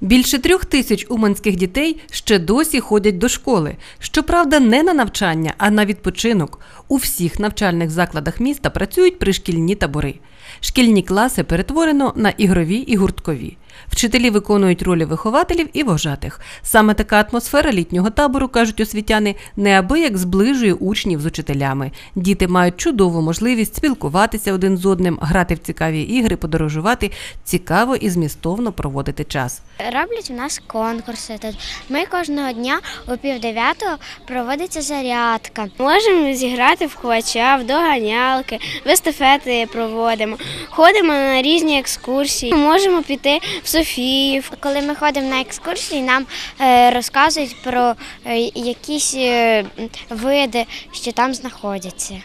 Більше трьох тисяч уманських дітей ще досі ходять до школи. Щоправда, не на навчання, а на відпочинок. У всіх навчальних закладах міста працюють пришкільні табори. Шкільні класи перетворено на ігрові і гурткові. Вчителі виконують ролі вихователів і вожатих. Саме така атмосфера літнього табору, кажуть освітяни, неабияк зближує учнів з учителями. Діти мають чудову можливість спілкуватися один з одним, грати в цікаві ігри, подорожувати, цікаво і змістовно проводити час. Роблять у нас конкурси. Ми кожного дня о пів дев'ятого проводиться зарядка. Можемо зіграти в хвача, в доганялки, в естафети проводимо. Ходимо на різні екскурсії. Можемо піти в Софіїв. Коли ми ходимо на екскурсії, нам е, розказують про е, якісь е, види, що там знаходяться.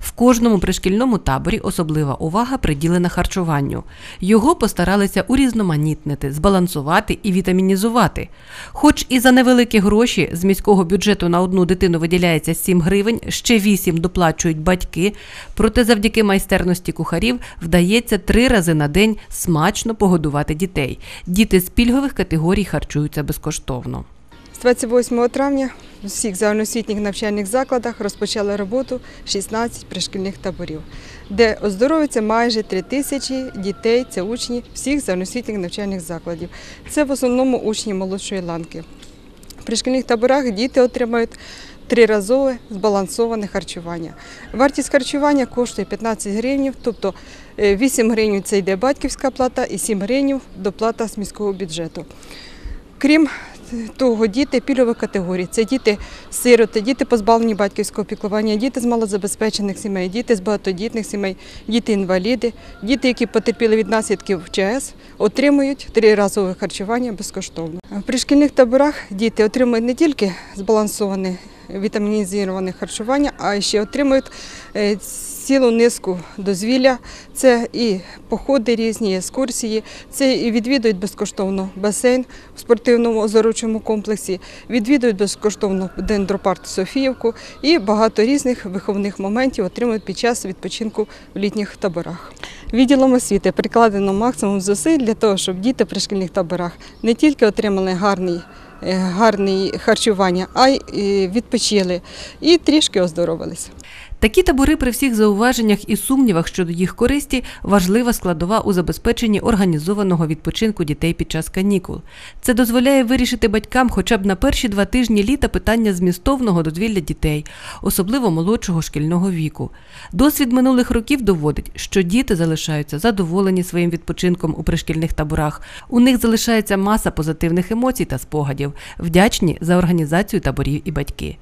В кожному пришкільному таборі особлива увага приділена харчуванню. Його постаралися урізноманітнити, збалансувати і вітамінізувати. Хоч і за невеликі гроші з міського бюджету на одну дитину виділяється 7 гривень, ще 8 доплачують батьки. Проте завдяки майстерності кухарів вдається три рази на день смачно погодувати дітей. Діти з пільгових категорій харчуються безкоштовно. З 28 травня в всіх загальноосвітніх навчальних закладах розпочали роботу 16 пришкільних таборів, де оздоровиться майже 3 тисячі дітей, це учні всіх загальноосвітніх навчальних закладів. Це в основному учні молодшої ланки. В пришкільних таборах діти отримають триразове збалансоване харчування. Вартість харчування коштує 15 гривень, тобто е, 8 гривень це йде батьківська плата і 7 гривень доплата з міського бюджету. Крім того, діти пільгових категорій це діти сироти, діти позбавлені батьківського піклування, діти з малозабезпечених сімей, діти з багатодітних сімей, діти-інваліди, діти, які потерпіли від наслідків ЧС, отримують триразове харчування безкоштовно. В пришкільних таборах діти отримують не тільки збалансоване вітамінізоване харчування, а ще отримують е, цілу низку дозвілля. Це і походи різні, екскурсії, це і відвідують безкоштовно басейн в спортивному оздоровчому комплексі, відвідують безкоштовно дендропарк Софіївку і багато різних виховних моментів отримують під час відпочинку в літніх таборах. Відділом освіти прикладено максимум зусиль для того, щоб діти при шкільних таборах не тільки отримали гарний. Е, Гарне харчування, а й е, відпочили і трішки оздоровилися. Такі табори при всіх зауваженнях і сумнівах щодо їх користі важлива складова у забезпеченні організованого відпочинку дітей під час канікул. Це дозволяє вирішити батькам хоча б на перші два тижні літа питання змістовного дозвілля дітей, особливо молодшого шкільного віку. Досвід минулих років доводить, що діти залишаються задоволені своїм відпочинком у пришкільних таборах. У них залишається маса позитивних емоцій та спогадів, вдячні за організацію таборів і батьки.